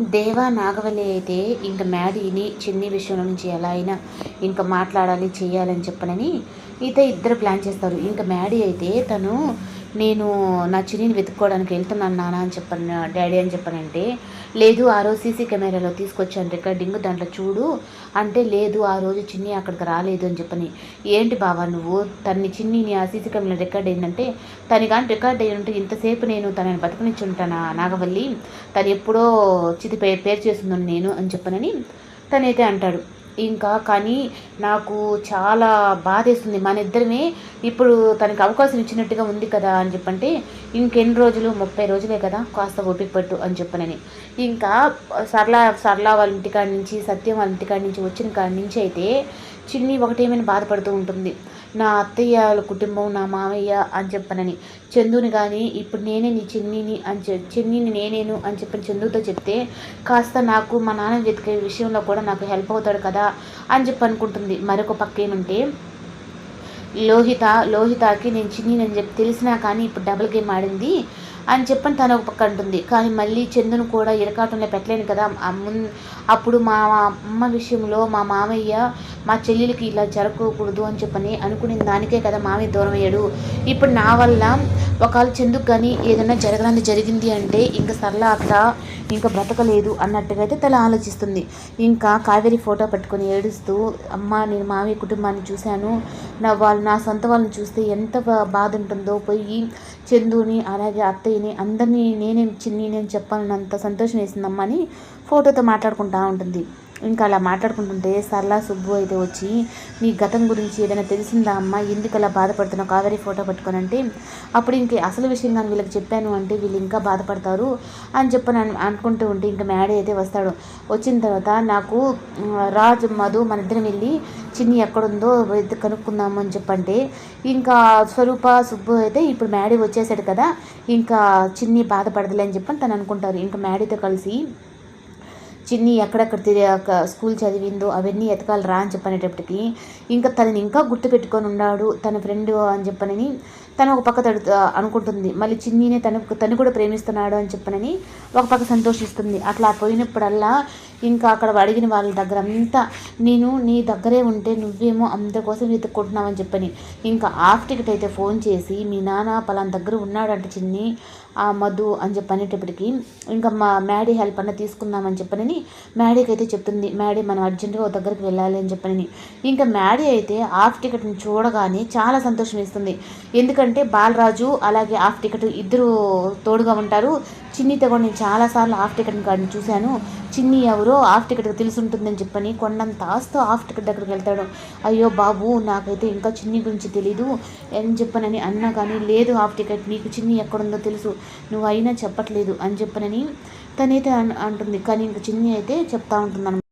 దేవా నాగవల్లి అయితే ఇంకా మ్యాడీని చిన్ని విషయం నుంచి ఎలా అయినా ఇంకా మాట్లాడాలి చేయాలని చెప్పనని అయితే ఇద్దరు ప్లాన్ చేస్తారు. ఇంకా మ్యాడీ అయితే తను నేను నా చిన్నిని వెతుక్కోవడానికి వెళ్తున్నాను నాన్న అని చెప్పాను డాడీ అని చెప్పనంటే లేదు ఆ రోజు సీసీ కెమెరాలో తీసుకొచ్చాను రికార్డింగ్ దాంట్లో చూడు అంటే లేదు ఆ రోజు చిన్ని అక్కడికి రాలేదు అని చెప్పని. ఏంటి బావా నువ్వు? తన్ని చిన్నిని ఆ సీసీ కెమెరా రికార్డ్ అయిందంటే తను కానీ రికార్డ్ అయ్యి ఉంటే ఇంతసేపు నేను తనని బతకనిచ్చి ఉంటానా? నాగవల్లి తను ఎప్పుడో చితి పే పేరు చేస్తున్నాను నేను అని చెప్పనని తనైతే అంటాడు. ఇంకా కానీ నాకు చాలా బాధేస్తుంది. మన ఇద్దరమే ఇప్పుడు తనకి అవకాశం ఇచ్చినట్టుగా ఉంది కదా అని చెప్పంటే ఇంకెన్ని రోజులు? ముప్పై రోజులే కదా? కాస్త ఓపిక పట్టు అని చెప్పనని. ఇంకా సరళ సరళ వాళ్ళ ఇంటికాడి నుంచి సత్యం వాళ్ళ ఇంటికాడి నుంచి వచ్చిన కాడి నుంచి అయితే చిన్ని ఒకటేమైనా బాధపడుతూ ఉంటుంది. నా అత్తయ్య వాళ్ళ కుటుంబం నా మామయ్య అని చెప్పనని. చందుని కానీ ఇప్పుడు నేనే నీ చిన్నిని అని చె చిన్నిని నేనేను అని చెప్పని చందుతో చెప్తే కాస్త నాకు మా నాన్న వెతికే విషయంలో కూడా నాకు హెల్ప్ అవుతాడు కదా అని చెప్పి అనుకుంటుంది. మరొక పక్క ఏమంటే లోహిత లోహితకి నేను చిన్ని చెప్పి తెలిసినా కానీ ఇప్పుడు డబుల్ గేమ్ ఆడింది. అని చెప్పని తను ఒక పక్క అంటుంది. కానీ మళ్ళీ చందును కూడా ఇరకాటంలో పెట్టలేను కదా. అప్పుడు మా అమ్మ విషయంలో మా మామయ్య మా చెల్లెలకి ఇలా జరగకూడదు అని చెప్పని అనుకునే దానికే కదా మామయ్య దూరం అయ్యాడు ఇప్పుడు నా వల్ల ఒకవేళ చందుకు కానీ ఏదైనా జరగడానికి జరిగింది అంటే ఇంకా సరళ అక్కడ ఇంకా బ్రతకలేదు అన్నట్టుగా అయితే తల ఆలోచిస్తుంది. ఇంకా కావేరి ఫోటో పట్టుకొని ఏడుస్తూ అమ్మ నేను మామయ్య కుటుంబాన్ని చూశాను. నా వాళ్ళు నా సొంత వాళ్ళని చూస్తే ఎంత బాధ ఉంటుందో పోయి చందుని అలాగే అత్తయ్యని అందరినీ నేనే చిన్ని నేను చెప్పాలన్నంత సంతోషం వేసిందమ్మా అని ఫోటోతో మాట్లాడుకుంటూ ఉంటుంది. ఇంకా అలా మాట్లాడుకుంటుంటే సరళ సుబ్బు అయితే వచ్చి నీ గతం గురించి ఏదైనా తెలిసిందా అమ్మ? ఎందుకు అలా బాధపడుతున్నావు? కావేరీ ఫోటో పట్టుకొని అంటే అప్పుడు ఇంక అసలు విషయం కానీ వీళ్ళకి చెప్పాను అంటే వీళ్ళు ఇంకా బాధపడతారు అని చెప్పని అనుకుంటూ ఉంటే ఇంకా మ్యాడీ అయితే వస్తాడు. వచ్చిన తర్వాత నాకు రాజు మధు మన ఇద్దరం వెళ్ళి చిన్ని ఎక్కడుందో కనుక్కుందాము అని చెప్పంటే ఇంకా స్వరూప సుబ్బు అయితే ఇప్పుడు మ్యాడీ వచ్చేసాడు కదా ఇంకా చిన్ని బాధపడదులే అని చెప్పని తను అనుకుంటారు. ఇంకా మ్యాడీతో కలిసి చిన్ని ఎక్కడెక్కడ స్కూల్ చదివిందో అవన్నీ ఎతకాలి రా అని చెప్పనేటప్పటికి ఇంకా తనని ఇంకా గుర్తుపెట్టుకొని ఉన్నాడు తన ఫ్రెండ్ అని చెప్పనని తను ఒక పక్క తడు అనుకుంటుంది. మళ్ళీ చిన్నీనే తను తను కూడా ప్రేమిస్తున్నాడు అని చెప్పనని ఒక పక్క సంతోషిస్తుంది. అట్లా పోయినప్పుడల్లా ఇంకా అక్కడ అడిగిన వాళ్ళ దగ్గర అంతా నేను నీ దగ్గరే ఉంటే నువ్వేమో అందరి కోసం అని చెప్పని ఇంకా హాఫ్ టికెట్ అయితే ఫోన్ చేసి మీ నాన్న పలానా దగ్గర ఉన్నాడంట చిన్ని ఆ మధు అని చెప్పనేటప్పటికి ఇంకా మా మ్యాడీ హెల్ప్ అన్న తీసుకుందామని చెప్పనని మ్యాడీకి అయితే చెప్తుంది. మ్యాడీ మనం అర్జెంటుగా దగ్గరికి వెళ్ళాలి అని చెప్పని. ఇంకా మ్యాడీ అయితే హాఫ్ టికెట్ని చూడగానే చాలా సంతోషం ఇస్తుంది ఎందుకంటే బాలరాజు అలాగే హాఫ్ టికెట్ ఇద్దరు తోడుగా ఉంటారు. చిన్ని కూడా నేను చాలాసార్లు హాఫ్ టికెట్ కార్డుని చూశాను. చిన్ని ఎవరో హాఫ్ టికెట్ తెలిసి ఉంటుందని చెప్పని కొండంత ఆస్తో హాఫ్ టికెట్ దగ్గరికి వెళ్తాడు. అయ్యో బాబు నాకైతే ఇంకా చిన్ని గురించి తెలీదు అని చెప్పనని అన్నా కానీ లేదు హాఫ్ టికెట్ నీకు చిన్ని ఎక్కడుందో తెలుసు. నువ్వు అయినా చెప్పట్లేదు అని చెప్పనని తనైతే అంటుంది. కానీ ఇంక చిన్ని అయితే చెప్తా ఉంటుంది